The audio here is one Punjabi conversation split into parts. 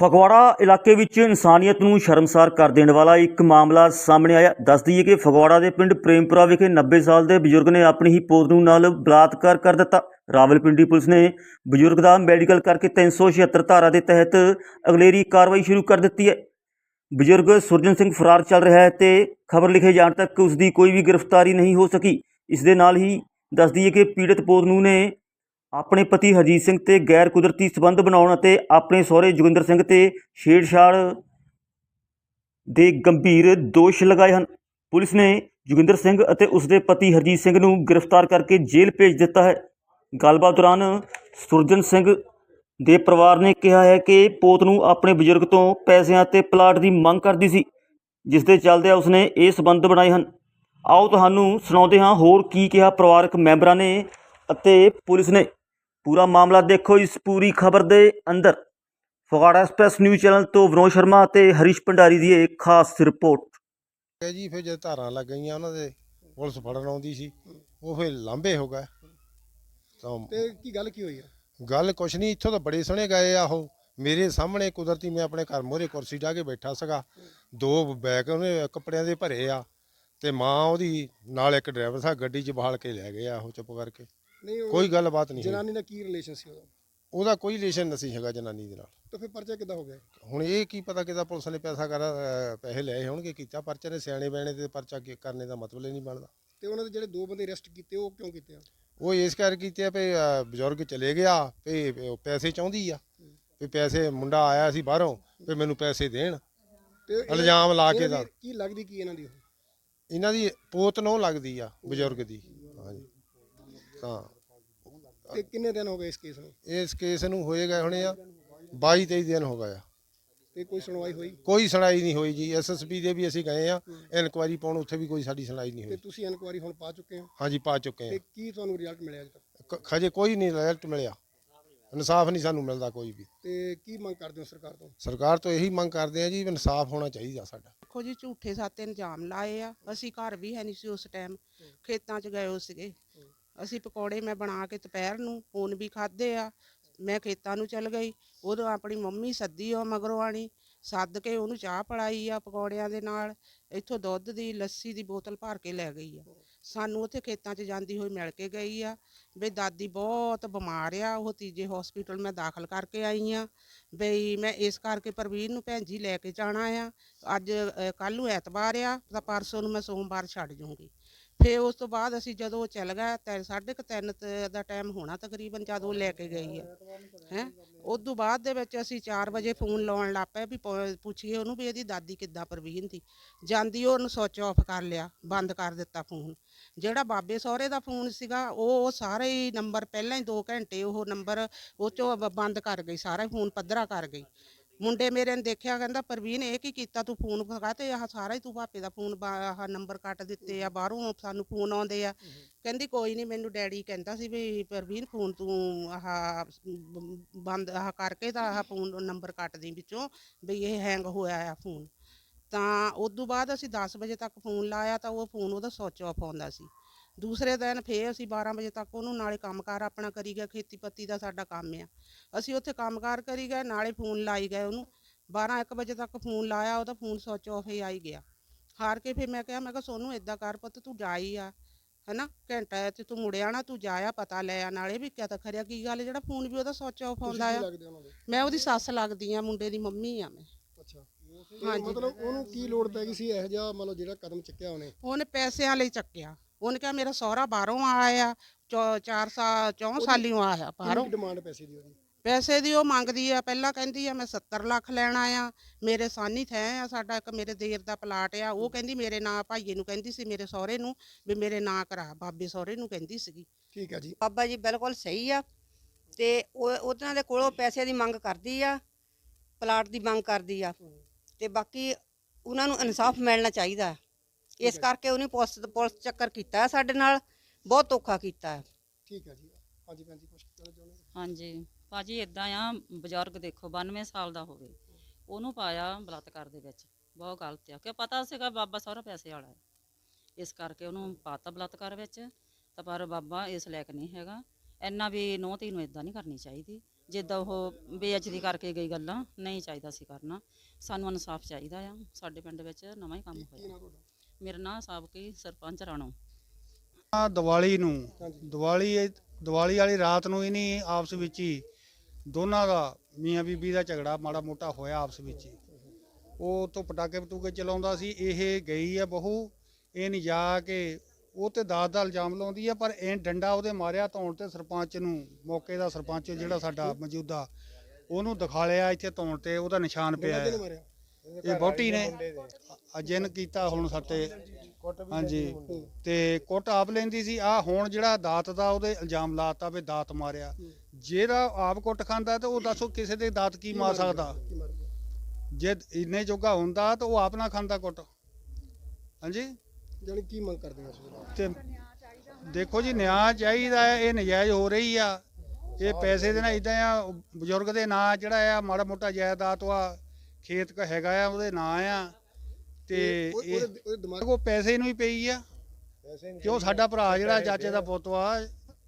ਫਗਵਾੜਾ ਇਲਾਕੇ ਵਿੱਚ ਇਨਸਾਨੀਅਤ ਨੂੰ ਸ਼ਰਮਸਾਰ ਕਰ ਦੇਣ ਵਾਲਾ ਇੱਕ ਮਾਮਲਾ ਸਾਹਮਣੇ ਆਇਆ। ਦੱਸ ਦਈਏ ਕਿ ਫਗਵਾੜਾ ਦੇ ਪਿੰਡ ਪ੍ਰੇਮਪੁਰਾ ਵਿਖੇ 90 ਸਾਲ ਦੇ ਬਜ਼ੁਰਗ ਨੇ ਆਪਣੀ ਹੀ ਪੋਤ ਨਾਲ ਬਲਾਤਕਾਰ ਕਰ ਦਿੱਤਾ। ਰਾਵਲਪਿੰਡੀ ਪੁਲਿਸ ਨੇ ਬਜ਼ੁਰਗ ਦਾ ਮੈਡੀਕਲ ਕਰਕੇ 376 ਧਾਰਾ ਦੇ ਤਹਿਤ ਅਗਲੇਰੀ ਕਾਰਵਾਈ ਸ਼ੁਰੂ ਕਰ ਦਿੱਤੀ ਹੈ। ਬਜ਼ੁਰਗ ਸੁਰਜਨ ਸਿੰਘ ਫਰਾਰ ਚੱਲ ਰਿਹਾ ਹੈ ਤੇ ਖਬਰ ਲਿਖੇ ਜਾਣ ਤੱਕ ਉਸ ਦੀ ਕੋਈ ਵੀ ਗ੍ਰਿਫਤਾਰੀ ਨਹੀਂ ਹੋ ਸਕੀ। ਇਸ ਦੇ ਨਾਲ ਹੀ ਦੱਸ ਦਈਏ ਕਿ ਪੀੜਤ ਪੋਤ ਨੇ ਆਪਣੇ ਪਤੀ ਹਰਜੀਤ ਸਿੰਘ ਤੇ ਗੈਰ ਕੁਦਰਤੀ ਸਬੰਧ ਬਣਾਉਣ ਅਤੇ ਆਪਣੇ ਸਹੁਰੇ ਜੋਗਿੰਦਰ ਸਿੰਘ ਤੇ ਛੇੜਛਾੜ ਦੇ ਗੰਭੀਰ ਦੋਸ਼ ਲਗਾਏ ਹਨ। ਪੁਲਿਸ ਨੇ ਜੋਗਿੰਦਰ ਸਿੰਘ ਅਤੇ ਉਸ ਦੇ ਪਤੀ ਹਰਜੀਤ ਸਿੰਘ ਨੂੰ ਗ੍ਰਿਫਤਾਰ ਕਰਕੇ ਜੇਲ੍ਹ ਭੇਜ ਦਿੱਤਾ ਹੈ। ਗੱਲਬਾਤ ਦੌਰਾਨ ਸੁਰਜਨ ਸਿੰਘ ਦੇ ਪਰਿਵਾਰ ਨੇ ਕਿਹਾ ਹੈ ਕਿ ਪੋਤ ਨੂੰ ਆਪਣੇ ਬਜ਼ੁਰਗ ਤੋਂ ਪੈਸਿਆਂ ਤੇ ਪਲਾਟ ਦੀ ਮੰਗ ਕਰਦੀ ਸੀ, ਜਿਸ ਦੇ ਚੱਲਦਿਆਂ ਉਸਨੇ ਇਹ ਸਬੰਧ ਬਣਾਏ ਹਨ। ਆਓ ਤੁਹਾਨੂੰ ਸੁਣਾਉਂਦੇ ਹਾਂ ਹੋਰ ਕੀ ਕਿਹਾ ਪਰਿਵਾਰਕ ਮੈਂਬਰਾਂ ਨੇ ਅਤੇ ਪੁਲਿਸ ਨੇ। ਪੂਰਾ ਮਾਮਲਾ ਦੇਖੋ ਇਸ ਪੂਰੀ ਖਬਰ ਦੇ ਅੰਦਰ। ਫਗਵਾੜਾ ਐਕਸਪ੍ਰੈਸ ਨਿਊਜ਼ ਚੈਨਲ ਤੋਂ ਵਿਨੋਦ ਸ਼ਰਮਾ ਅਤੇ ਹਰੀਸ਼ ਭੰਡਾਰੀ ਦੀ ਇਹ ਖਾਸ ਰਿਪੋਰਟ। ਹੈ ਜੀ ਫਿਰ ਜਦ ਧਾਰਾਂ ਲੱਗ ਗਈਆਂ ਉਹਨਾਂ ਦੇ ਪੁਲਿਸ ਫੜਨ ਆਉਂਦੀ ਸੀ ਉਹ ਫਿਰ ਲਾਂਭੇ ਹੋ ਗਏ। ਤਾਂ ਤੇ ਕੀ ਗੱਲ ਕੀ ਹੋਈ ਆ? ਗੱਲ ਕੁਛ ਨਹੀਂ ਇੱਥੋਂ ਤਾਂ ਬੜੇ ਸੋਹਣੇ ਗਏ ਆ ਉਹ। ਮੇਰੇ ਸਾਹਮਣੇ ਕੁਦਰਤੀ ਮੈਂ ਆਪਣੇ ਘਰ ਮੋਰੇ ਕੁਰਸੀ ਢਾ ਕੇ ਬੈਠਾ ਸੀਗਾ। ਦੋ ਬੈਗ ਉਹਨੇ ਕੱਪੜਿਆਂ ਦੇ ਭਰੇ ਆ ਤੇ ਮਾਂ ਉਹਦੀ ਨਾਲ ਇੱਕ ਡਰਾਈਵਰ ਸਾਹਿਬ ਗੱਡੀ 'ਚ ਬਹਾਲ ਕੇ ਲੈ ਗਏ ਆ ਉਹ ਚੁੱਪ ਕਰਕੇ। ਨਹੀਂ ਉਹ ਕੋਈ ਗੱਲਬਾਤ ਨਹੀਂ ਹੋਈ। ਜਨਾਨੀ ਦਾ ਕੀ ਰਿਲੇਸ਼ਨ ਸੀ ਉਹਦਾ? ਉਹਦਾ ਕੋਈ ਰਿਲੇਸ਼ਨ ਨਹੀਂ ਹੈਗਾ ਜਨਾਨੀ ਦੇ ਨਾਲ। ਤਾਂ ਫਿਰ ਪਰਚਾ ਕਿੱਦਾਂ ਹੋ ਗਿਆ? ਹੁਣ ਇਹ ਕੀ ਪਤਾ ਕਿਦਾ ਪੁਲਿਸ ਨੇ ਪੈਸਾ ਕਰ ਅਹ ਪੈਸੇ ਲਏ ਹੋਣਗੇ ਕੀਤਾ ਪਰਚੇ ਨੇ ਸਿਆਣੇ ਬੈਣੇ ਤੇ ਪਰਚਾ ਕੀ ਕਰਨੇ ਦਾ ਮਤਲਬ ਹੀ ਨਹੀਂ ਬਣਦਾ। ਤੇ ਉਹਨਾਂ ਦੇ ਜਿਹੜੇ ਦੋ ਬੰਦੇ ਅਰੈਸਟ ਕੀਤੇ ਉਹ ਕਿਉਂ ਕੀਤੇ ਆ? ਉਹ ਇਸ ਕਰਕੇ ਕੀਤੇ ਆ ਵੀ ਅਹ, ਬਜ਼ੁਰਗ ਚਲੇ ਗਿਆ ਵੀ ਉਹ ਪੈਸੇ ਚਾਹੁੰਦੀ ਆ। ਵੀ ਪੈਸੇ ਮੁੰਡਾ ਆਇਆ ਸੀ ਬਾਹਰੋਂ ਵੀ ਮੈਨੂੰ ਪੈਸੇ ਦੇਣ। ਤੇ ਇਲਜ਼ਾਮ ਲਾ ਕੇ ਇਹਨਾਂ ਦਾ। ਦੀ ਕੀ ਲੱਗਦੀ ਕੀ ਇਹਨਾਂ ਦੀ ਉਹ? ਇਹਨਾਂ ਦੀ ਪੋਤ ਨੂੰ ਲੱਗਦੀ ਆ ਬਜ਼ੁਰਗ ਦੀ। ਹਾਂਜੀ। ਤਾਂ ਤੇ ਕਿੰਨੇ ਦਿਨ ਹੋ ਗਏ ਇਸ ਕੇਸ ਨੂੰ? ਇਸ ਕੇਸ ਨੂੰ ਹੋਏ ਗਏ ਹੋਣੇ ਆ 22 23 ਦਿਨ ਹੋ ਗਏ ਆ ਤੇ ਕੋਈ ਸੁਣਵਾਈ ਹੋਈ? ਕੋਈ ਸੁਣਾਈ ਨਹੀਂ ਹੋਈ ਜੀ। ਐਸਐਸਪੀ ਦੇ ਵੀ ਅਸੀਂ ਗਏ ਆ ਇਨਕੁਆਇਰੀ ਪਾਉਣ ਉੱਥੇ ਵੀ ਕੋਈ ਸਾਡੀ ਸੁਣਾਈ ਨਹੀਂ ਤੇ ਹੋਈ ਤੁਸੀਂ ਇਨਕੁਆਰੀ ਹੁਣ ਪਾ ਚੁੱਕੇ ਹੋ? ਹਾਂਜੀ ਪਾ ਚੁੱਕੇ ਤੇ ਆ। ਕੀ ਤੁਹਾਨੂੰ ਰਿਜ਼ਲਟ ਮਿਲਿਆ ਅਜੇ ਤੱਕ? ਕ- ਖਜੇ ਕੋਈ ਨਹੀਂ ਰਿਜ਼ਲਟ ਮਿਲਿਆ। ਇਨਸਾਫ ਨਹੀਂ ਸਾਨੂੰ ਮਿਲਦਾ ਕੋਈ ਵੀ। ਤੇ ਕੀ ਮੰਗ ਕਰਦੇ ਹੋ ਸਰਕਾਰ ਤੋਂ? ਸਰਕਾਰ ਤੋਂ ਇਹੀ ਮੰਗ ਕਰਦੇ ਆ ਜੀ ਇਨਸਾਫ ਹੋਣਾ ਚਾਹੀਦਾ ਸਾਡਾ। ਦੇਖੋ ਜੀ ਝੂਠੇ ਸਾਤੇ ਇਲਜ਼ਾਮ ਲਾਏ ਆ। ਅਸੀਂ ਘਰ ਵੀ ਹੈ ਨਹੀਂ ਸੀ ਉਸ ਟਾਈਮ ਖੇਤਾਂ 'ਚ ਗਏ ਹੋ ਸੀਗੇ। ਅਸੀਂ ਪਕੌੜੇ ਮੈਂ ਬਣਾ ਕੇ ਦੁਪਹਿਰ ਨੂੰ ਹੁਣ ਵੀ ਖਾਦੇ ਆ, ਮੈਂ ਖੇਤਾਂ ਨੂੰ ਚੱਲ ਗਈ, ਉਦੋਂ ਆਪਣੀ ਮੰਮੀ ਸੱਦੀ ਉਹ ਮਗਰੋਂ ਆਣੀ, ਸੱਦ ਕੇ ਉਹਨੂੰ ਚਾਹ ਪੜਾਈ ਆ ਪਕੌੜਿਆਂ ਦੇ ਨਾਲ, ਇੱਥੋਂ ਦੁੱਧ ਦੀ, ਲੱਸੀ ਦੀ ਬੋਤਲ ਭਰ ਕੇ ਲੈ ਗਈ ਆ। ਸਾਨੂੰ ਉੱਥੇ ਖੇਤਾਂ 'ਚ ਜਾਂਦੀ ਹੋਈ ਮਿਲ ਕੇ ਗਈ ਆ ਵੀ ਦਾਦੀ ਬਹੁਤ ਬਿਮਾਰ ਆ, ਉਹ ਤੀਜੇ ਹਸਪੀਟਲ ਮੈਂ ਦਾਖਲ ਕਰਕੇ ਆਈ ਆ, ਬਈ ਮੈਂ ਇਸ ਕਰਕੇ ਪ੍ਰਵੀਨ ਨੂੰ ਭੈਣ ਜੀ ਲੈ ਕੇ ਜਾਣਾ ਆ, ਅੱਜ ਕੱਲ ਨੂੰ ਐਤਵਾਰ ਆ, ਤਾਂ ਪਰਸੋਂ ਨੂੰ ਮੈਂ ਸੋਮਵਾਰ ਛੱਡ ਜੂੰਗੀ ਫਿਰ ਉਸ ਤੋਂ ਬਾਅਦ ਅਸੀਂ ਜਦੋਂ ਉਹ ਚੱਲ ਗਏ ਤੇ ਸਾਢੇ ਕੁ ਤਿੰਨ ਤੇ ਦਾ ਟਾਈਮ ਹੋਣਾ ਤਕਰੀਬਨ ਜਦ ਉਹ ਲੈ ਕੇ ਗਈ ਆ। ਹੈ? ਉਸ ਤੋਂ ਬਾਅਦ ਦੇ ਵਿੱਚ ਅਸੀਂ 4 ਵਜੇ ਫੋਨ ਲਾਉਣ ਲੱਗ ਪਏ ਵੀ ਪੁ- ਪੁੱਛੀਏ ਉਹਨੂੰ ਵੀ ਇਹਦੀ ਦਾਦੀ ਕਿੱਦਾਂ ਪ੍ਰਵੀਨ ਦੀ। ਜਾਂਦੀ ਉਹਨੂੰ ਸੁੱਚ ਆਫ ਕਰ ਲਿਆ, ਬੰਦ ਕਰ ਦਿੱਤਾ ਫੋਨ। ਜਿਹੜਾ ਬਾਬੇ ਸਹੁਰੇ ਦਾ ਫੋਨ ਸੀਗਾ, ਉਹ ਉਹ ਸਾਰੇ ਹੀ ਨੰਬਰ ਪਹਿਲਾਂ ਹੀ 2 ਘੰਟੇ ਉਹ ਨੰਬਰ ਉਹ ਚੋਂ ਬ- ਬੰਦ ਕਰ ਗਈ, ਸਾਰਾ ਹੀ ਫੋਨ ਪੱਧਰਾ ਕਰ ਗਈ। ਮੁੰਡੇ ਮੇਰੇ ਨੇ ਦੇਖਿਆ ਕਹਿੰਦਾ ਪ੍ਰਵੀਨ ਇਹ ਕੀ ਕੀਤਾ ਤੂੰ ਫੋਨ ਖਾ ਤੇ? ਆਹ ਸਾਰਾ ਹੀ ਤੂੰ ਭਾਪੇ ਦਾ ਫੋਨ ਆਹ ਨੰਬਰ ਕੱਟ ਦਿੱਤੇ ਆ ਬਾਹਰੋਂ ਸਾਨੂੰ ਫੋਨ ਆਉਂਦੇ ਆ। ਕਹਿੰਦੀ ਕੋਈ ਨਹੀਂ ਮੈਨੂੰ ਡੈਡੀ ਕਹਿੰਦਾ ਸੀ ਵੀ ਪ੍ਰਵੀਨ ਫੋਨ ਤੂੰ ਆਹ ਬੰਦ ਆਹ ਕਰਕੇ ਤਾਂ ਆਹ ਫੋਨ ਨੰਬਰ ਕੱਟ ਦੇ ਵਿੱਚੋਂ ਵੀ ਇਹ ਹੈਂਗ ਹੋਇਆ ਆ ਫੋਨ। ਤਾਂ ਉਸ ਤੋਂ ਬਾਅਦ ਅਸੀਂ 10 ਵਜੇ ਤੱਕ ਫੋਨ ਲਾਇਆ ਤਾਂ ਉਹ ਫੋਨ ਉਹਦਾ ਸੁੱਚ ਆਫ ਆਉਂਦਾ ਸੀ। ਦੂਸਰੇ ਦਿਨ ਫੇਰ ਅਸੀਂ 12 ਵਜੇ ਤੱਕ ਉਹਨੂੰ ਨਾਲੇ ਕੰਮਕਾਰ ਆਪਣਾ ਕਰੀ ਗਏ ਖੇਤੀਪੱਤੀ ਦਾ ਸਾਡਾ ਕੰਮ ਆ। ਅਸੀਂ ਉੱਥੇ ਕੰਮਕਾਰ ਕਰੀ ਗਏ ਨਾਲੇ ਫੋਨ ਲਾਈ ਗਏ ਉਹਨੂੰ। 12 1 ਵਜੇ ਤੱਕ ਫੋਨ ਲਾਇਆ ਉਹਦਾ ਫੋਨ ਸੁੱਚ ਆਫ ਹੀ ਆਈ ਗਿਆ। ਹਾਰ ਕੇ ਫਿਰ ਮੈਂ ਕਿਹਾ ਮੈਂ ਕਿਹਾ ਸੋਨੂੰ ਇਦਾਂ ਕਰ ਪੁੱਤ ਤੂੰ ਜਾਈ ਆ ਹਨਾ? ਘੰਟਾ ਤੇ ਤੂੰ ਮੁੜਿਆ ਨਾ ਤੂੰ ਜਾਇਆ ਪਤਾ ਲੈ ਆ ਨਾਲੇ ਵੀ ਕਿਆ ਤਾਂ ਖਰਿਆ ਕੀ ਗੱਲ ਜਿਹੜਾ ਫੋਨ ਵੀ ਉਹਦਾ ਸੁੱਚ ਆਫ ਆਉਂਦਾ ਆ। ਮੈਂ ਉਹਦੀ ਸੱਸ ਲੱਗਦੀ ਆ ਮੁੰਡੇ ਦੀ ਮੰਮੀ ਆ ਮੈਂ। ਅੱਛਾ। ਮਤਲਬ ਉਹਨੂੰ ਕੀ ਲੋੜ ਪੈ ਗਈ ਸੀ ਇਹੋ ਜਿਹਾ ਮਤਲਬ ਜਿਹੜਾ ਕਦਮ ਚੱਕਿਆ ਉਹਨੇ? ਉਹਨੇ ਪੈਸਿਆਂ ਲਈ ਚੱਕਿਆ। ਉਹਨੇ ਕਿਹਾ ਮੇਰਾ ਸਹੁਰਾ ਬਾਹਰੋਂ ਆਇਆ 4 ਸਾਲ 4 ਸਾਲੀਆਂ ਆਇਆ ਬਾਹਰੋਂ। ਡਿਮਾਂਡ ਪੈਸੇ ਦੀ ਉਹਦੀ? ਪੈਸੇ ਦੀ ਉਹ ਮੰਗਦੀ ਆ ਪਹਿਲਾਂ ਕਹਿੰਦੀ ਆ ਮੈਂ 70 ਲੱਖ ਲੈਣਾ ਆ ਮੇਰੇ ਸਾਨੀ ਥੈ ਆ ਸਾਡਾ ਇੱਕ ਮੇਰੇ ਦੇਰ ਦਾ ਪਲਾਟ ਆ। ਉਹ ਕਹਿੰਦੀ ਮੇਰੇ ਨਾਂ ਭਾਈਏ ਨੂੰ ਕਹਿੰਦੀ ਸੀ ਮੇਰੇ ਸਹੁਰੇ ਨੂੰ ਵੀ ਮੇਰੇ ਨਾਂ ਕਰਾ ਬਾਬੇ ਸਹੁਰੇ ਨੂੰ ਕਹਿੰਦੀ ਸੀਗੀ। ਠੀਕ ਹੈ ਜੀ। ਬਾਬਾ ਜੀ ਬਿਲਕੁਲ ਸਹੀ ਆ। ਤੇ ਉਹ ਉਹਨਾਂ ਦੇ ਕੋਲੋਂ ਪੈਸੇ ਦੀ ਮੰਗ ਕਰਦੀ ਆ ਪਲਾਟ ਦੀ ਮੰਗ ਕਰਦੀ ਆ। ਤੇ ਬਾਕੀ ਉਹਨਾਂ ਨੂੰ ਇਨਸਾਫ ਮਿਲਣਾ ਚਾਹੀਦਾ। ਹੈ। ਇਸ ਕਰਕੇ ਉਹਨੇ ਪੁਲਿਸ ਪੁਲਿਸ ਚੱਕਰ ਕੀਤਾ ਹੈ। ਸਾਡੇ ਨਾਲ ਬਹੁਤ ਧੋਖਾ ਕੀਤਾ ਹੈ। ਠੀਕ ਹੈ ਜੀ। ਹਾਂਜੀ ਭੈਣ ਜੀ ਕੁਝ ਕਹਿਣਾ ਚਾਹੁੰਦੇ? ਹਾਂਜੀ। ਭਾਜੀ ਇਦਾਂ ਆ ਬਜ਼ੁਰਗ ਦੇਖੋ 92 ਸਾਲ ਦਾ ਹੋਵੇ। ਉਹਨੂੰ ਪਾਇਆ ਬਲਾਤਕਾਰ ਦੇ ਵਿੱਚ। ਬਹੁਤ ਗਲਤ ਆ। ਕਿ ਪਤਾ ਸੀਗਾ ਬਾਬਾ ਸਹੁਰਾ ਪੈਸੇ ਵਾਲਾ ਹੈ? ਇਸ ਕਰਕੇ ਉਹਨੂੰ ਪਾਤਾ ਬਲਾਤਕਾਰ ਵਿੱਚ। ਤਾਂ ਪਰ ਬਾਬਾ ਇਸ ਲਾਇਕ ਨਹੀਂ ਹੈਗਾ। ਇੰਨਾ ਵੀ ਨੌ ਧੀ ਨੂੰ ਇਦਾਂ ਨਹੀਂ ਕਰਨੀ ਚਾਹੀਦੀ। ਜਿੱਦਾਂ ਉਹ ਬੇਅਦਬੀ ਕਰਕੇ ਗਈ ਗੱਲਾਂ ਨਹੀਂ ਚਾਹੀਦਾ ਸੀ ਕਰਨਾ। ਸਾਨੂੰ ਇਨਸਾਫ ਚਾਹੀਦਾ ਆ। ਸਾਡੇ ਪਿੰਡ ਵਿੱਚ ਨਵਾਂ ਹੀ ਕੰਮ ਹੋਇਆ। ਮੇਰਾ ਨਾਂ ਸਾਬਕੀ ਸਰਪੰਚ ਰਾਣੋ। ਆ ਦੀਵਾਲੀ ਨੂੰ ਦੀਵਾਲੀ ਦੀਵਾਲੀ ਵਾਲੀ ਰਾਤ ਨੂੰ ਹੀ ਨਹੀਂ ਆਪਸ ਵਿੱਚ ਹੀ ਦੋਨਾਂ ਦਾ ਮੀਆਂ ਬੀਬੀ ਦਾ ਝਗੜਾ ਮਾੜਾ ਮੋਟਾ ਹੋਇਆ ਆਪਸ ਵਿੱਚ ਹੀ। ਉਹ ਤੋਂ ਪਟਾਕੇ ਪਟੂਕੇ ਚਲਾਉਂਦਾ ਸੀ ਇਹ ਗਈ ਹੈ ਬਹੂ ਇਹ ਨਹੀਂ ਜਾ ਕੇ ਉਹ ਤੇ ਦਾਦ ਦਾ ਇਲਜ਼ਾਮ ਲਾਉਂਦੀ ਹੈ ਪਰ ਇਹ ਡੰਡਾ ਉਹਦੇ ਮਾਰਿਆ ਧੌਣ ਤੇ ਸਰਪੰਚ ਨੂੰ ਮੌਕੇ ਦਾ ਸਰਪੰਚ ਜਿਹੜਾ ਸਾਡਾ ਮੌਜੂਦਾ ਉਹਨੂੰ ਦਿਖਾ ਲਿਆ ਇੱਥੇ ਧੌਣ ਤੇ ਉਹਦਾ ਨਿਸ਼ਾਨ ਪਿਆ ਹੈ। ਮਾਰਿਆ? ਇਹ ਬੋਟੀ ਨੇ। ਅਜਨ ਕੀਤਾ ਹੁਣ ਸੱਤੇ ਹਾਂਜੀ ਤੇ ਕੁੱਟ ਆਪ ਲੈਂਦੀ ਸੀ। ਆ ਹੁਣ ਜਿਹੜਾ ਦਾਤ ਦਾ ਉਹਦੇ ਇਲਜ਼ਾਮ ਲਾਤਾ ਵੀ ਦਾਤ ਮਾਰਿਆ। ਜਿਹੜਾ ਆਪ ਕੁੱਟ ਖਾਂਦਾ ਤੇ ਉਹ ਦੱਸੋ ਕਿਸੇ ਦੇ ਦਾਤ ਕੀ ਮਾਰ ਸਕਦਾ? ਜੇ ਇੰਨੇ ਜੋਗਾ ਹੁੰਦਾ ਤਾਂ ਉਹ ਆਪ ਨਾ ਖਾਂਦਾ ਕੁੱਟ। ਹਾਂਜੀ? ਜਾਨੀ ਕੀ ਮੰਗ ਕਰਦੇ ਵੇਲੇ? ਤੇ ਦੇਖੋ ਜੀ ਨਿਆਂ ਚਾਹੀਦਾ ਹੈ ਇਹ ਨਜਾਇਜ਼ ਹੋ ਰਹੀ ਆ। ਇਹ ਪੈਸੇ ਦੇ ਨਾਲ ਇਦਾਂ ਆ ਬਜ਼ੁਰਗ ਦੇ ਨਾਂ ਜਿਹੜਾ ਆ ਮਾੜਾ ਮੋਟਾ ਜਾਇਦਾਦ ਆ। ਖੇਤ ਕ ਹੈਗਾ ਆ ਉਹਦੇ ਨਾਂ ਆ ਤੇ ਇਹ ਉਹਦੇ ਉਹਦੇ ਦਿਮਾਗ ਕੋ ਪੈਸੇ ਨੂੰ ਹੀ ਪਈ ਆ। ਕਿਉਂ ਸਾਡਾ ਭਰਾ ਜਿਹੜਾ ਚਾਚੇ ਦਾ ਪੁੱਤ ਵਾ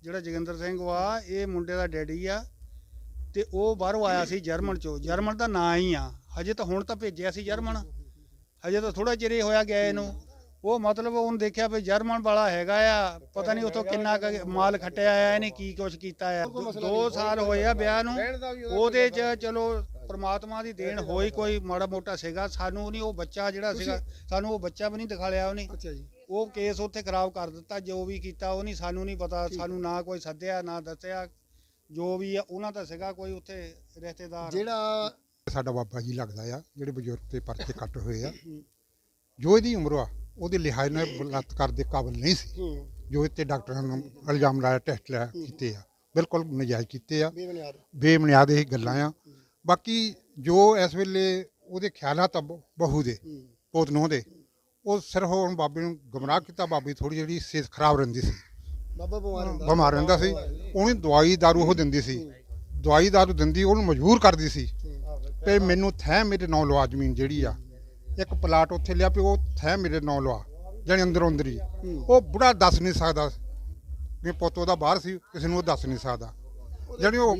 ਜਿਹੜਾ ਜੋਗਿੰਦਰ ਸਿੰਘ ਵਾ ਇਹ ਮੁੰਡੇ ਦਾ ਡੈਡੀ ਆ ਤੇ ਉਹ ਬਾਹਰੋਂ ਆਇਆ ਸੀ ਜਰਮਨ ਚੋਂ। ਜਰਮਨ ਦਾ ਨਾਂ ਹੀ ਆ। ਹਜੇ ਤਾਂ ਹੁਣ ਤਾਂ ਭੇਜਿਆ ਸੀ ਜਰਮਨ। ਹਜੇ ਤਾਂ ਥੋੜਾ ਚਿਰ ਹੀ ਹੋਇਆ ਗਿਆ ਇਹਨੂੰ। ਉਹ ਮਤਲਬ ਉਹਨੇ ਦੇਖਿਆ ਵੀ ਜਰਮਨ ਵਾਲਾ ਹੈਗਾ ਆ ਪਤਾ ਨਹੀਂ ਉਥੋਂ ਕਿੰਨਾ ਕੁ ਮਾਲ ਖੱਟਿਆ ਆ ਇਹਨੇ ਕੀ ਕੁਛ ਕੀਤਾ ਆ। ਦੋ ਸਾਲ ਹੋਏ ਆ ਵਿਆਹ ਨੂੰ। ਉਹਦੇ ਚ ਚਲੋ ਪ੍ਰਮਾਤਮਾ ਦੀ ਦੇਣ ਹੋਈ ਕੋਈ ਮਾੜਾ ਮੋਟਾ ਸੀਗਾ ਸਾਨੂੰ ਨਹੀਂ ਉਹ ਬੱਚਾ ਜਿਹੜਾ ਸੀਗਾ ਸਾਨੂੰ ਉਹ ਬੱਚਾ ਵੀ ਨਹੀਂ ਦਿਖਾ ਲਿਆ ਉਹਨੇ। ਅੱਛਾ ਜੀ। ਉਹ ਕੇਸ ਉੱਥੇ ਖਰਾਬ ਕਰ ਦਿੱਤਾ ਜੋ ਵੀ ਕੀਤਾ ਉਹ ਨਹੀਂ ਸਾਨੂੰ ਨਹੀਂ ਪਤਾ ਸਾਨੂੰ ਨਾ ਕੋਈ ਸੱਦਿਆ ਨਾ ਦੱਸਿਆ। ਜੋ ਵੀ ਆ ਉਹਨਾਂ ਦਾ ਸੀਗਾ ਕੋਈ ਉੱਥੇ ਰਿਸ਼ਤੇਦਾਰ। ਜਿਹੜਾ ਸਾਡਾ ਬਾਬਾ ਜੀ ਲੱਗਦਾ ਆ ਜਿਹੜੇ ਬਜ਼ੁਰਗ ਤੇ ਪਰਚੇ ਕੱਟ ਹੋਏ ਆ ਜੋ ਇਹਦੀ ਉਮਰ ਆ ਉਹਦੇ ਲਿਹਾਜ਼ ਨਾਲ ਬਲਾਤਕਾਰ ਦੇ ਕਾਬਿਲ ਨਹੀਂ ਸੀ। ਜੋ ਇੱਥੇ ਡਾਕਟਰਾਂ ਨੂੰ ਇਲਜ਼ਾਮ ਲਾਇਆ ਟੈਸਟ ਲਾਇਆ ਕੀਤੇ ਆ ਬਿਲਕੁਲ ਨਜਾਇਜ਼ ਕੀਤੇ ਆ। ਬੇਬੁਨਿਆਦ। ਬੇਬੁਨਿਆਦ ਇਹ ਗੱਲਾਂ ਆ। ਬਾਕੀ ਜੋ ਇਸ ਵੇਲੇ ਉਹਦੇ ਖਿਆਲਾਤ ਆ ਬ- ਬਹੂ ਦੇ ਪੋਤ ਨੂੰਹ ਦੇ ਉਹ ਸਿਰਫ ਹੁਣ ਬਾਬੇ ਨੂੰ ਗੁੰਮਰਾਹ ਕੀਤਾ ਬਾਬੀ ਥੋੜੀ ਜਿਹੜੀ ਸਿਹਤ ਖਰਾਬ ਰਹਿੰਦੀ ਸੀ। ਬਾਬਾ ਬਿਮਾਰ ਹੁੰਦਾ। ਬਿਮਾਰ ਰਹਿੰਦਾ ਸੀ। ਉਹਨੂੰ ਦਵਾਈ ਦਾਰੂ ਉਹ ਦਿੰਦੀ ਸੀ। ਦਵਾਈ ਦਾਰੂ ਦਿੰਦੀ ਉਹਨੂੰ ਮਜਬੂਰ ਕਰਦੀ ਸੀ। ਤੇ ਮੈਨੂੰ ਥੈ ਮੇਰੇ ਨਾਂ ਲਵਾ ਜ਼ਮੀਨ ਜਿਹੜੀ ਆ। ਇੱਕ ਪਲਾਟ ਉੱਥੇ ਲਿਆ ਵੀ ਉਹ ਥੈ ਮੇਰੇ ਨਾਂ ਲਵਾ ਜਾਣੀ ਅੰਦਰੋਂ ਅੰਦਰ। ਉਹ ਬੁੜਾ ਦੱਸ ਨਹੀਂ ਸਕਦਾ। ਵੀ ਪੁੱਤ ਉਹਦਾ ਬਾਹਰ ਸੀ ਕਿਸੇ ਨੂੰ ਉਹ ਦੱਸ ਨਹੀਂ ਸਕਦਾ। ਜਾਣੀ ਉਹ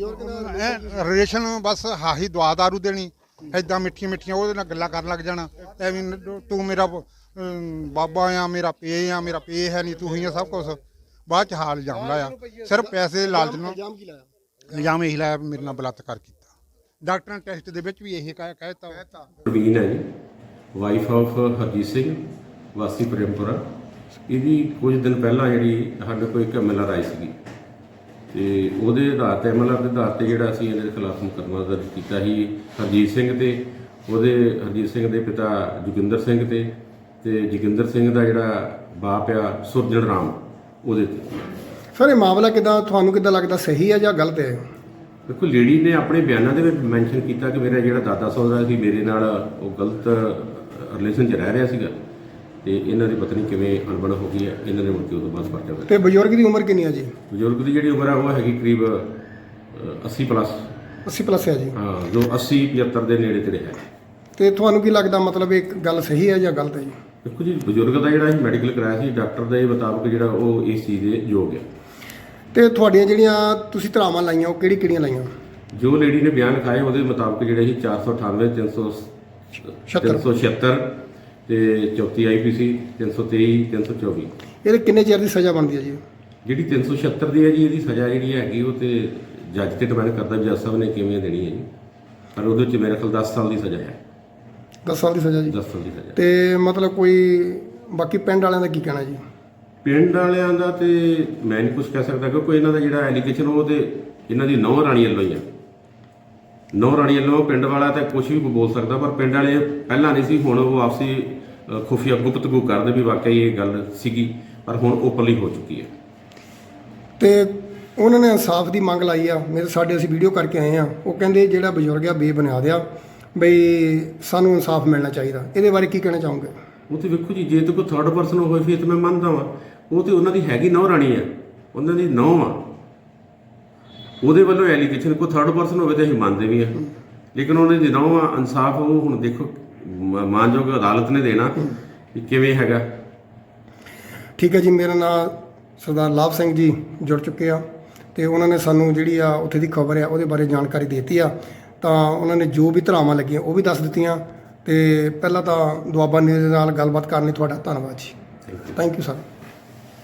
ਰਿਲੇਸ਼ਨ ਬਸ ਹਾਹੀ ਦਵਾ ਦਾਰੂ ਦੇਣੀ ਐਦਾਂ ਮਿੱਠੀਆਂ ਮਿੱਠੀਆਂ ਉਹਦੇ ਨਾਲ ਗੱਲਾਂ ਕਰਨ ਲੱਗ ਜਾਣਾ। ਐਵੇਂ ਨ- ਤੂੰ ਮੇਰਾ ਅਮ, ਬਾਬਾ ਆ ਮੇਰਾ ਪੇ ਆ ਮੇਰਾ ਪੇ ਹੈ ਨਹੀਂ ਤੂੰ ਹੀ ਆ ਸਭ ਕੁਝ ਬਾਅਦ ਚ ਹਾਲ ਜਾਮਦਾ ਆ। ਸਿਰਫ ਪੈਸੇ ਦੇ ਲਾਲਚ ਨੂੰ ਇਲਜ਼ਾਮ ਕੀ ਲਾਇਆ? ਇਲਜ਼ਾਮ ਇਹੀ ਲਾਇਆ ਵੀ ਮੇਰੇ ਨਾਲ ਬਲਾਤਕਾਰ ਕੀਤਾ। ਡਾਕਟਰਾਂ ਟੈਸਟ ਦੇ ਵਿੱਚ ਵੀ ਇਹੀ ਕਹਿ ਕਹਿਤਾ। ਪ੍ਰਵੀਨ ਹੈ ਜੀ ਵਾਈਫ ਆਫ ਹਰਜੀਤ ਸਿੰਘ ਵਾਸੀ ਪ੍ਰੇਮਪੁਰਾ। ਇਹਦੀ ਕੁਝ ਦਿਨ ਪਹਿਲਾਂ ਜਿਹੜੀ ਸਾਡੇ ਕੋਲ ਇੱਕ ਐਮਐਲਆਰ ਆਈ ਸੀਗੀ। ਤੇ ਉਹਦੇ ਆਧਾਰ ਤੇ ਐਮਐਲਆਰ ਦੇ ਆਧਾਰ ਤੇ ਜਿਹੜਾ ਅਸੀਂ ਇਹਦੇ ਖਿਲਾਫ ਮੁਕੱਦਮਾ ਦਰਜ ਕੀਤਾ ਸੀ ਹਰਜੀਤ ਸਿੰਘ ਤੇ ਉਹਦੇ ਹਰਜੀਤ ਸਿੰਘ ਦੇ ਪਿਤਾ ਜੋਗਿੰਦਰ ਸਿੰਘ ਤੇ ਤੇ ਜੋਗਿੰਦਰ ਸਿੰਘ ਦਾ ਜਿਹੜਾ ਬਾਪ ਆ ਸੁਰਜਣ ਰਾਮ ਉਹਦੇ ਤੇ। ਸਰ ਇਹ ਮਾਮਲਾ ਕਿਦਾਂ ਤੁਹਾਨੂੰ ਕਿਦਾਂ ਲੱਗਦਾ ਸਹੀ ਹੈ ਜਾਂ ਗਲਤ ਹੈ? ਦੇਖੋ ਲੇਡੀ ਨੇ ਆਪਣੇ ਬਿਆਨਾਂ ਦੇ ਵਿੱਚ ਮੈਂਸ਼ਨ ਕੀਤਾ ਕਿ ਮੇਰਾ ਜਿਹੜਾ ਦਾਦਾ ਸਹੁਰਾ ਸੀ ਮੇਰੇ ਨਾਲ ਉਹ ਗਲਤ ਰਿਲੇਸ਼ਨ 'ਚ ਰਹਿ ਰਿਹਾ ਸੀਗਾ। ਤੇ ਇਹਨਾਂ ਦੀ ਪਤਨੀ ਕਿਵੇਂ ਅਣਬਣ ਹੋ ਗਈ ਹੈ ਇਹਨਾਂ ਨੇ ਮੁੜ ਕੇ ਉਦੋਂ ਬਾਅਦ ਪਰਚਾ ਦਿੱਤਾ ਤੇ ਬਜ਼ੁਰਗ ਦੀ ਉਮਰ ਕਿੰਨੀ ਹੈ ਜੀ? ਬਜ਼ੁਰਗ ਦੀ ਜਿਹੜੀ ਉਮਰ ਆ ਉਹ ਹੈਗੀ ਕਰੀਬ ਅ, 80 ਪਲੱਸ। 80 ਪਲੱਸ ਹੈ ਜੀ। ਹਾਂ ਜੋ 80 75 ਦੇ ਨੇੜੇ ਤੇੜੇ ਹੈ। ਤੇ ਤੁਹਾਨੂੰ ਕੀ ਲੱਗਦਾ ਮਤਲਬ ਇਹ ਗੱਲ ਸਹੀ ਹੈ ਜਾਂ ਗਲਤ ਹੈ ਜੀ? ਦੇਖੋ ਜੀ ਬਜ਼ੁਰਗ ਦਾ ਜਿਹੜਾ ਅਸੀਂ ਮੈਡੀਕਲ ਕਰਾਇਆ ਸੀ ਡਾਕਟਰ ਦੇ ਮੁਤਾਬਕ ਜਿਹੜਾ ਉਹ ਇਸ ਚੀਜ਼ ਦੇ ਯੋਗ ਹੈ। ਤੇ ਤੁਹਾਡੀਆਂ ਜਿਹੜੀਆਂ ਤੁਸੀਂ ਧਰਾਵਾਂ ਲਾਈਆਂ ਉਹ ਕਿਹੜੀ ਕਿਹੜੀਆਂ ਲਾਈਆਂ? ਜੋ ਲੇਡੀ ਨੇ ਬਿਆਨ ਲਿਖਾਏ ਉਹਦੇ ਮੁਤਾਬਕ ਜਿਹੜੇ ਸੀ 498 300 376 ਤੇ 34 ਆਈਪੀਸੀ 323 324 ਇਹਦੇ ਕਿੰਨੇ ਚਿਰ ਦੀ ਸਜ਼ਾ ਬਣਦੀ ਹੈ ਜੀ? ਜਿਹੜੀ 376 ਦੀ ਹੈ ਜੀ ਇਹਦੀ ਸਜ਼ਾ ਜਿਹੜੀ ਹੈਗੀ ਉਹ ਤੇ ਜੱਜ ਤੇ ਡਿਪੈਂਡ ਕਰਦਾ ਵੀ ਜੱਜ ਸਾਹਿਬ ਨੇ ਕਿਵੇਂ ਦੇਣੀ ਹੈ ਜੀ। ਪਰ ਉਹਦੇ ਵਿੱਚ ਮੇਰੇ ਖਿਆਲ 10 ਸਾਲ ਦੀ ਸਜ਼ਾ ਹੈ। 10 ਸਾਲ ਦੀ ਸਜ਼ਾ ਜੀ? 10 ਸਾਲ ਦੀ ਸਜ਼ਾ ਤੇ ਮਤਲਬ ਕੋਈ ਬਾਕੀ ਪਿੰਡ ਵਾਲਿਆਂ ਦਾ ਕੀ ਕਹਿਣਾ ਜੀ? ਪਿੰਡ ਵਾਲਿਆਂ ਦਾ ਤੇ ਮੈਂ ਨਹੀਂ ਕੁਝ ਕਹਿ ਸਕਦਾ ਕਿਉਂਕਿ ਇਹਨਾਂ ਦਾ ਜਿਹੜਾ ਐਲੀਗੇਸ਼ਨ ਉਹ ਤੇ ਇਹਨਾਂ ਦੀ ਨੌ ਰਾਣੀ ਵੱਲੋਂ ਹੀ ਆ। ਨੌ ਰਾਣੀ ਵੱਲੋਂ ਪਿੰਡ ਵਾਲਾ ਤਾਂ ਕੁਝ ਵੀ ਬੋਲ ਸਕਦਾ ਪਰ ਪਿੰਡ ਵਾਲੇ ਪਹਿਲਾਂ ਨਹੀਂ ਸੀ ਹੁਣ ਉਹ ਆਪਸੀ ਖੁਫੀਆ ਗੁਪਤਗੂ ਕਰਦੇ ਵੀ ਵਾਕਈ ਇਹ ਗੱਲ ਸੀਗੀ ਪਰ ਹੁਣ ਓਪਨਲੀ ਹੋ ਚੁੱਕੀ ਹੈ। ਤੇ ਉਹਨਾਂ ਨੇ ਇਨਸਾਫ ਦੀ ਮੰਗ ਲਾਈ ਆ ਮੇਰੇ ਸਾਡੇ ਅਸੀਂ ਵੀਡੀਓ ਕਰਕੇ ਆਏ ਆ ਉਹ ਕਹਿੰਦੇ ਜਿਹੜਾ ਬਜ਼ੁਰਗ ਆ ਬੇਬੁਨਿਆਦ ਆ ਬਈ ਸਾਨੂੰ ਇਨਸਾਫ ਮਿਲਣਾ ਚਾਹੀਦਾ ਇਹਦੇ ਬਾਰੇ ਕੀ ਕਹਿਣਾ ਚਾਹੋਗੇ? ਉਹ ਤੇ ਵੇਖੋ ਜੀ ਜੇ ਤੇ ਕੋਈ ਥਰਡ ਪਰਸਨ ਹੋਵੇ ਫਿਰ ਤੇ ਮੈਂ ਮੰਨਦਾ ਵਾਂ ਉਹ ਤੇ ਉਹਨਾਂ ਦੀ ਹੈਗੀ ਨੌ ਰਾਣੀ ਆ ਉਹਨਾਂ ਦੀ ਨੌ ਆ। ਉਹਦੇ ਵੱਲੋਂ ਐਲੀਗੇਸ਼ਨ ਕੋਈ ਥਰਡ ਪਰਸਨ ਹੋਵੇ ਤੇ ਅਸੀਂ ਮੰਨਦੇ ਵੀ ਆ ਲੇਕਿਨ ਉਹਨਾਂ ਦੀ ਨੌ ਆ ਇਨਸਾਫ ਉਹ ਹੁਣ ਦੇਖੋ ਮਾਨਯੋਗ ਅਦਾਲਤ ਨੇ ਦੇਣਾ ਕਿ ਕਿਵੇਂ ਹੈਗਾ। ਠੀਕ ਹੈ ਜੀ ਮੇਰਾ ਨਾਮ ਸਰਦਾਰ ਲਾਭ ਸਿੰਘ ਜੀ ਜੁੜ ਚੁੱਕੇ ਆ ਤੇ ਉਹਨਾਂ ਨੇ ਸਾਨੂੰ ਜਿਹੜੀ ਆ ਉੱਥੇ ਦੀ ਖਬਰ ਆ ਉਹਦੇ ਬਾਰੇ ਜਾਣਕਾਰੀ ਦਿੱਤੀ ਆ। ਤਾਂ ਉਹਨਾਂ ਨੇ ਜੋ ਵੀ ਧਰਾਵਾਂ ਲੱਗੀਆਂ ਉਹ ਵੀ ਦੱਸ ਦਿੱਤੀਆਂ ਤੇ ਪਹਿਲਾਂ ਤਾਂ ਦੁਆਬਾ ਨਿਊਜ਼ ਦੇ ਨਾਲ ਗੱਲਬਾਤ ਕਰਨ ਲਈ ਤੁਹਾਡਾ ਧੰਨਵਾਦ ਜੀ। Thank you sir